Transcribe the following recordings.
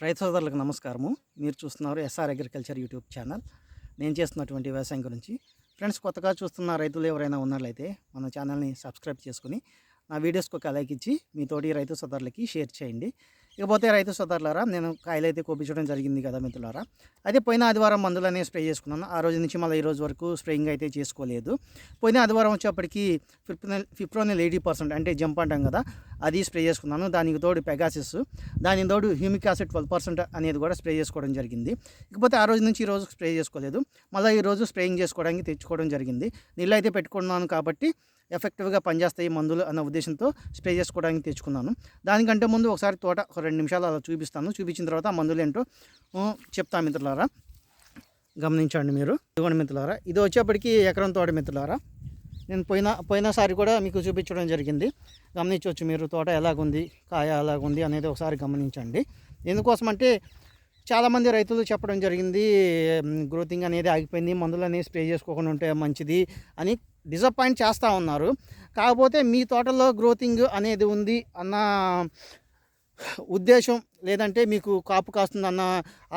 రైతు సోదరులకు నమస్కారము. మీరు చూస్తున్నారు ఎస్ఆర్ అగ్రికల్చర్ యూట్యూబ్ ఛానల్. నేను చేస్తున్నటువంటి వ్యవసాయం గురించి ఫ్రెండ్స్ కొత్తగా చూస్తున్న రైతులు ఎవరైనా ఉన్నట్లయితే మన ఛానల్ని సబ్స్క్రైబ్ చేసుకుని నా వీడియోస్కి ఒక లైక్ ఇచ్చి మీతోటి రైతు సోదరులకి షేర్ చేయండి. ఇకపోతే రైతు సోదరులారా నేను కాయలు అయితే కోపించడం జరిగింది కదా మిత్రులారా. అయితే పోయిన ఆదివారం మందులనే స్ప్రే చేసుకున్నాను. ఆ రోజు నుంచి మళ్ళీ ఈ రోజు వరకు స్ప్రేయింగ్ అయితే చేసుకోలేదు. పోయిన ఆదివారం వచ్చేప్పటికి ఫిప్రోనిల్ ఫిప్రోనిల్ ఎయిటీ పర్సెంట్ అంటే జంప్ అంటాం కదా అది స్ప్రే చేసుకున్నాను. దానికి తోడు పెగాసిస్ దానికి తోడు హ్యూమిక్ యాసిడ్ ట్వెల్వ్ పర్సెంట్ అనేది కూడా స్ప్రే చేసుకోవడం జరిగింది. ఇకపోతే ఆ రోజు నుంచి ఈ రోజు స్ప్రే చేసుకోలేదు. మళ్ళీ ఈ రోజు స్ప్రేయింగ్ చేసుకోవడానికి తెచ్చుకోవడం జరిగింది. నీళ్ళు అయితే పెట్టుకున్నాను కాబట్టి ఎఫెక్టివ్గా పనిచేస్తాయి మందులు అన్న ఉద్దేశంతో స్ప్రే చేసుకోవడానికి తెచ్చుకున్నాను. దానికంటే ముందు ఒకసారి తోట ఒక రెండు నిమిషాలు అలా చూపిస్తాను. చూపించిన తర్వాత ఆ మందులు ఏంటో చెప్తా మిత్రులారా. గమనించండి మీరు. ఇదిగోండి మిత్రులారా ఇది వచ్చేప్పటికి ఎకరం తోట మిత్రులారా. నేను పోయిన పోయినసారి కూడా మీకు చూపించడం జరిగింది. గమనించవచ్చు మీరు తోట ఎలాగుంది కాయ ఎలాగుంది అనేది ఒకసారి గమనించండి. ఎందుకోసం అంటే చాలామంది రైతులు చెప్పడం జరిగింది గ్రోతింగ్ అనేది ఆగిపోయింది మందులు అనేది స్ప్రే చేసుకోకుండా ఉంటే మంచిది అని డిసప్పాయింట్ చేస్తూ ఉన్నారు. కాకపోతే మీ తోటలో గ్రోతింగ్ అనేది ఉంది అన్న ఉద్దేశం లేదంటే మీకు కాపు కాస్తుందన్న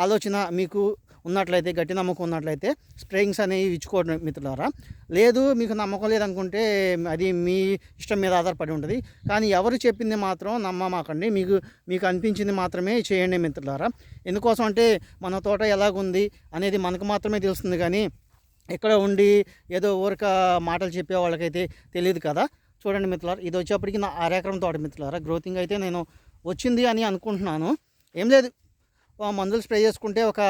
ఆలోచన మీకు ఉన్నట్లయితే గట్టి నమ్మకం ఉన్నట్లయితే స్ప్రేయింగ్స్ అనేవి ఇచ్చుకోవడం మిత్రులారా. లేదు మీకు నమ్మకం లేదనుకుంటే అది మీ ఇష్టం మీద ఆధారపడి ఉంటుంది. కానీ ఎవరు చెప్పింది మాత్రం నమ్మమాకండి. మీకు మీకు అనిపించింది మాత్రమే చేయండి మిత్రులారా. ఎందుకోసం అంటే మన తోట ఎలాగుంది అనేది మనకు మాత్రమే తెలుస్తుంది కానీ ఇక్కడ ఉండి ఏదో ఊరిక మాటలు చెప్పే వాళ్ళకైతే తెలియదు కదా. చూడండి మిత్రులారా ఇది వచ్చేప్పటికి నా ఆరెకరం తోట మిత్రులారా. గ్రోతింగ్ అయితే నేను వచ్చింది అని అనుకుంటున్నాను. ఏం లేదు మందులు స్ప్రే చేసుకుంటే ఒక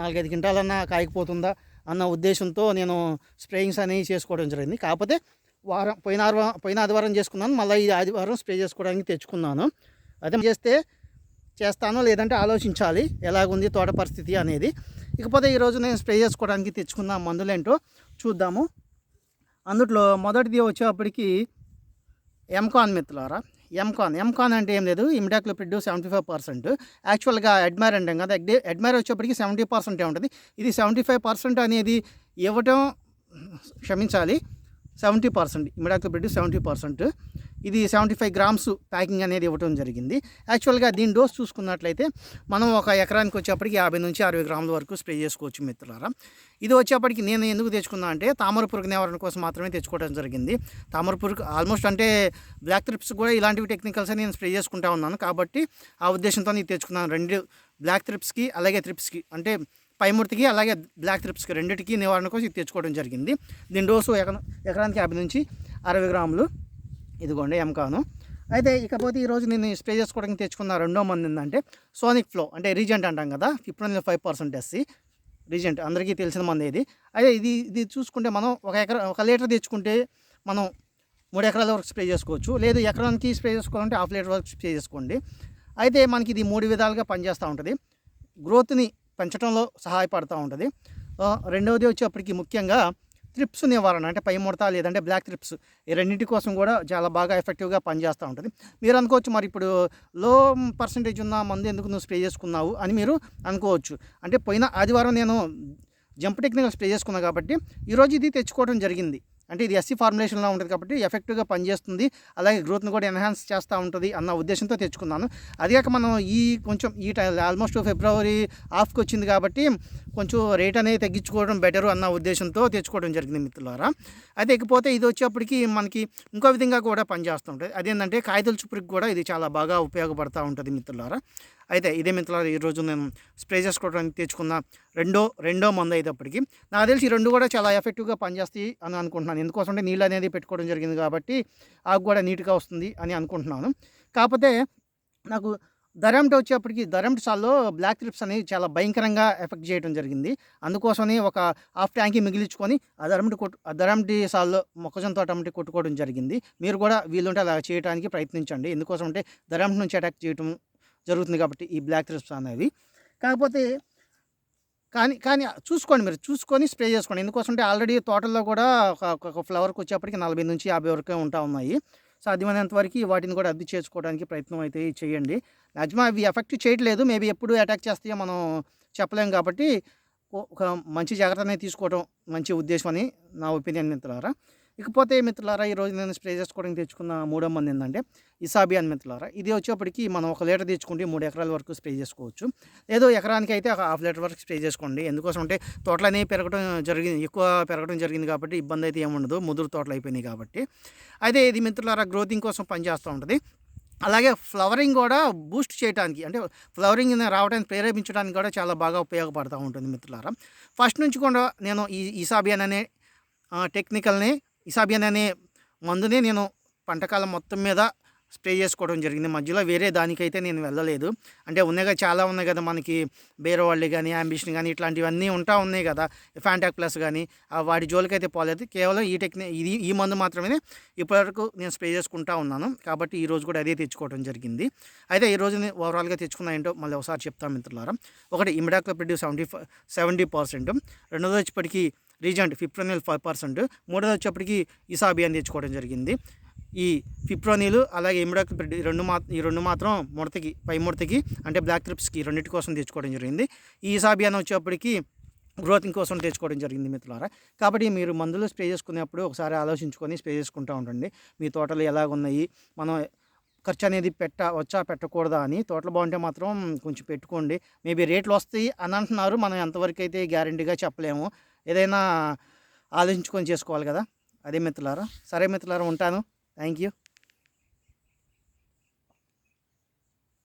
నాలుగైదు క్వింటాలన్నా కాయకపోతుందా అన్న ఉద్దేశంతో నేను స్ప్రేయింగ్స్ అనేవి చేసుకోవడం జరిగింది. కాకపోతే వారం పోయిన ఆదివారం పోయిన ఆదివారం చేసుకున్నాను. మళ్ళీ ఈ ఆదివారం స్ప్రే చేసుకోవడానికి తెచ్చుకున్నాను. అదే చేస్తే చేస్తానో లేదంటే ఆలోచించాలి. ఎలాగుంది తోట పరిస్థితి అనేది. ఇకపోతే ఈరోజు నేను స్ప్రే చేసుకోవడానికి తెచ్చుకున్న మందులు ఏంటో చూద్దాము. అందుట్లో మొదటిది వచ్చేప్పటికి ఎంకాన్ మిత్రులారా. ఎంకాన్ ఎంకాన్ అంటే ఏం లేదు. ఇమిడాక్లోపిడ్ సెవెంటీ ఫైవ్ పర్సెంట్ యాక్చువల్గా అడ్మైర్ అంటాం కదా. అడ్మైర్ వచ్చేప్పటికి సెవెంటీ పర్సెంటే ఉంటుంది. ఇది సెవెంటీ ఫైవ్ పర్సెంట్ అనేది ఇవ్వటం క్షమించాలి seventy percent imidacloprid seventy percent ఇది సెవెంటీ ఫైవ్ గ్రామ్స్ ప్యాకింగ్ అనేది ఇవ్వడం జరిగింది. యాక్చువల్గా దీని డోస్ చూసుకున్నట్లయితే మనం ఒక ఎకరానికి వచ్చేప్పటికి యాభై నుంచి అరవై గ్రాముల వరకు స్ప్రే చేసుకోవచ్చు మిత్రులారా. ఇది వచ్చేప్పటికి నేను ఎందుకు తెచ్చుకున్నా అంటే తామర పురుగు నివారణ కోసం మాత్రమే తెచ్చుకోవడం జరిగింది. తామర పురుగు ఆల్మోస్ట్ అంటే బ్లాక్ త్రిప్స్ కూడా ఇలాంటివి టెక్నికల్స్ నేను స్ప్రే చేసుకుంటా ఉన్నాను. కాబట్టి ఆ ఉద్దేశంతో నేను తెచ్చుకున్నాను రెండు బ్లాక్ త్రిప్స్కి అలాగే ట్రిప్స్కి అంటే పైమూర్తికి అలాగే బ్లాక్ త్రిప్స్కి రెండింటికి నివారణ కోసం ఇది తెచ్చుకోవడం జరిగింది. దీని డోసు ఎకరానికి యాభై నుంచి అరవై గ్రాములు ఇదిగోండి ఎంకాను అయితే ఇకపోతే ఈరోజు నేను స్ప్రే చేసుకోవడానికి తెచ్చుకున్న రెండో మంది ఏంటంటే సోనిక్ ఫ్లో అంటే రీజెంట్ అంటాం కదా fifteen five percent SC regent అందరికీ తెలిసిన మంది ఇది అయితే ఇది ఇది చూసుకుంటే మనం ఒక ఎకర ఒక లీటర్ తెచ్చుకుంటే మనం మూడు ఎకరాల వరకు స్ప్రే చేసుకోవచ్చు. లేదు ఎకరానికి స్ప్రే చేసుకోవాలంటే హాఫ్ లీటర్ వరకు స్ప్రే చేసుకోండి. అయితే మనకి ఇది మూడు విధాలుగా పనిచేస్తూ ఉంటుంది. గ్రోత్ని పెంచడంలో సహాయపడుతూ ఉంటుంది. రెండవది వచ్చేప్పటికి ముఖ్యంగా త్రిప్స్ నివారణ అంటే పై ముడత లేదంటే బ్లాక్ త్రిప్స్ ఈ రెండింటి కోసం కూడా చాలా బాగా ఎఫెక్టివ్గా పనిచేస్తూ ఉంటుంది. మీరు అనుకోవచ్చు మరి ఇప్పుడు లో పర్సంటేజ్ ఉన్న మందు ఎందుకు నువ్వు స్ప్రే చేసుకున్నావు అని మీరు అనుకోవచ్చు. అంటే పోయిన ఆదివారం నేను జంప్ టెక్నికల్ స్ప్రే చేసుకున్నా కాబట్టి ఈరోజు ఇది తెచ్చుకోవడం జరిగింది. అంటే ఇది ఎస్సీ ఫార్ములేషన్లో ఉంటుంది కాబట్టి ఎఫెక్టివ్గా పనిచేస్తుంది. అలాగే గ్రోత్ని కూడా ఎన్హాన్స్ చేస్తూ ఉంటుంది అన్న ఉద్దేశంతో తెచ్చుకున్నాను. అదిగాక మనం ఈ కొంచెం ఈ టైం ఆల్మోస్ట్ ఫిబ్రవరి ఆఫ్కి వచ్చింది కాబట్టి కొంచెం రేట్ అనేది తగ్గించుకోవడం బెటరు అన్న ఉద్దేశంతో తెచ్చుకోవడం జరిగింది మిత్రులారా. అయితే ఇకపోతే ఇది వచ్చేప్పటికి మనకి ఇంకో విధంగా కూడా పనిచేస్తూ ఉంటుంది. అదేంటంటే కాగితల చుప్పురికి కూడా ఇది చాలా బాగా ఉపయోగపడుతూ ఉంటుంది మిత్రులారా. అయితే ఇదే మిత్రులారా ఈరోజు నేను స్ప్రే చేసుకోవడానికి తెచ్చుకున్న రెండో రెండో మందు అయ్యేటప్పటికి నాకు తెలిసి రెండు కూడా చాలా ఎఫెక్టివ్గా పనిచేస్తాయి అని అనుకుంటున్నాను. ఎందుకోసం అంటే నీళ్ళు అనేది పెట్టుకోవడం జరిగింది కాబట్టి ఆకు కూడా నీట్గా వస్తుంది అని అనుకుంటున్నాను. కాకపోతే నాకు దరంట్ వచ్చేప్పటికి దరంట్ సాల్లో బ్లాక్ ట్రిప్స్ అనేవి చాలా భయంకరంగా ఎఫెక్ట్ చేయడం జరిగింది. అందుకోసమని ఒక హాఫ్ ట్యాంకి మిగిలించుకొని ఆ దరంటి కొట్టు ఆ దరంటి సాల్లో మొక్కజొన్న తోట అమ్మటి కొట్టుకోవడం జరిగింది. మీరు కూడా వీలుంటే అలా చేయడానికి ప్రయత్నించండి. ఎందుకోసం అంటే దరంట్ నుంచి అటాక్ చేయటం జరుగుతుంది కాబట్టి ఈ బ్లాక్ థ్రిప్స్ అనేవి కాకపోతే కానీ కానీ చూసుకోండి మీరు చూసుకొని స్ప్రే చేసుకోండి. ఎందుకోసం అంటే ఆల్రెడీ తోటల్లో కూడా ఒక ఫ్లవర్కి వచ్చేప్పటికి నలభై నుంచి యాభై వరకే ఉంటా ఉన్నాయి. సాధ్యమైనంత వరకు వాటిని కూడా అద్దె చేసుకోవడానికి ప్రయత్నం అయితే చేయండి. మ్యాక్సిమం అవి ఎఫెక్ట్ చేయట్లేదు. మేబీ ఎప్పుడు అటాక్ చేస్తాయో మనం చెప్పలేం కాబట్టి ఒక మంచి జాగ్రత్త అనేది తీసుకోవడం మంచి ఉద్దేశం అని నా ఒపీనియన్ మిత్రులారా. ఇకపోతే మిత్రులారా ఈరోజు నేను స్ప్రే చేసుకోవడానికి తెచ్చుకున్న మూడో మంది ఏంటంటే ఇసాబియాన్ మిత్రులారా. ఇది వచ్చేప్పటికి మనం ఒక లీటర్ తెచ్చుకుంటే మూడు ఎకరాల వరకు స్ప్రే చేసుకోవచ్చు. ఏదో ఎకరానికి అయితే ఒక హాఫ్ లీటర్ వరకు స్ప్రే చేసుకోండి. ఎందుకోసం అంటే తోటలు అనేవి పెరగడం జరిగింది ఎక్కువ పెరగడం జరిగింది కాబట్టి ఇబ్బంది అయితే ఏముండదు ముదురు తోటలు అయిపోయినాయి కాబట్టి. అయితే ఇది మిత్రులారా గ్రోతింగ్ కోసం పనిచేస్తూ ఉంటుంది. అలాగే ఫ్లవరింగ్ కూడా బూస్ట్ చేయడానికి అంటే ఫ్లవరింగ్ రావడానికి ప్రేరేపించడానికి కూడా చాలా బాగా ఉపయోగపడుతూ ఉంటుంది మిత్రులారా. ఫస్ట్ నుంచి కూడా నేను ఈ ఇసాబియాన్ అనే టెక్నికల్ని ఇసాబియన్ అనే మందుని నేను పంటకాలం మొత్తం మీద స్ప్రే చేసుకోవడం జరిగింది. మధ్యలో వేరే దానికైతే నేను వెళ్ళలేదు. అంటే ఉన్నాయి కదా చాలా ఉన్నాయి కదా మనకి బేరవాళ్ళు కానీ అంబిషన్ కానీ ఇట్లాంటివన్నీ ఉంటా ఉన్నాయి కదా ఫ్యాంటాక్ ప్లస్ కానీ వాటి జోలికైతే పోలేదు. కేవలం ఈ టెక్ని ఇది ఈ మందు మాత్రమే ఇప్పటివరకు నేను స్ప్రే చేసుకుంటా ఉన్నాను. కాబట్టి ఈ రోజు కూడా అదే తెచ్చుకోవడం జరిగింది. అయితే ఈ రోజు నేను ఓవరాల్గా తెచ్చుకున్న ఏంటో మళ్ళీ ఒకసారి చెప్తాను మిత్రులారా. ఒకటి ఇమిడాక్లో ప్రొడ్యూస్ సెవెంటీ సెవెంటీ పర్సెంట్. రెండోది వచ్చేప్పటికీ రీజెంట్ ఫిప్రోనిల్ ఫైవ్ పర్సెంట్ మూడోది వచ్చేప్పటికి ఇసాబియాన్ తెచ్చుకోవడం జరిగింది. ఈ ఫిప్రోనిల్ అలాగే ఇమిడాక్ రెండు మా ఈ రెండు మాత్రం ముడతకి పై ముడతకి అంటే బ్లాక్ ట్రిప్స్కి రెండింటి కోసం తెచ్చుకోవడం జరిగింది. ఈ ఇసాబియాన్ వచ్చేప్పటికి గ్రోతింగ్ కోసం తెచ్చుకోవడం జరిగింది మిత్రులారా. కాబట్టి మీరు మందులు స్ప్రే చేసుకునేప్పుడు ఒకసారి ఆలోచించుకొని స్ప్రే చేసుకుంటూ ఉండండి. మీ తోటలు ఎలాగున్నాయి? మనం ఖర్చు అనేది పెట్ట వచ్చా పెట్టకూడదా అని తోటలు బాగుంటే మాత్రం కొంచెం పెట్టుకోండి. మేబీ రేట్లు వస్తాయి అని అంటున్నారు. మనం ఎంతవరకు అయితే గ్యారంటీగా చెప్పలేము. ఏదైనా ఆలోచించుకొని చేసుకోవాలి కదా. అదే మిత్రులారా. సరే మిత్రులారా ఉంటాను. Thank you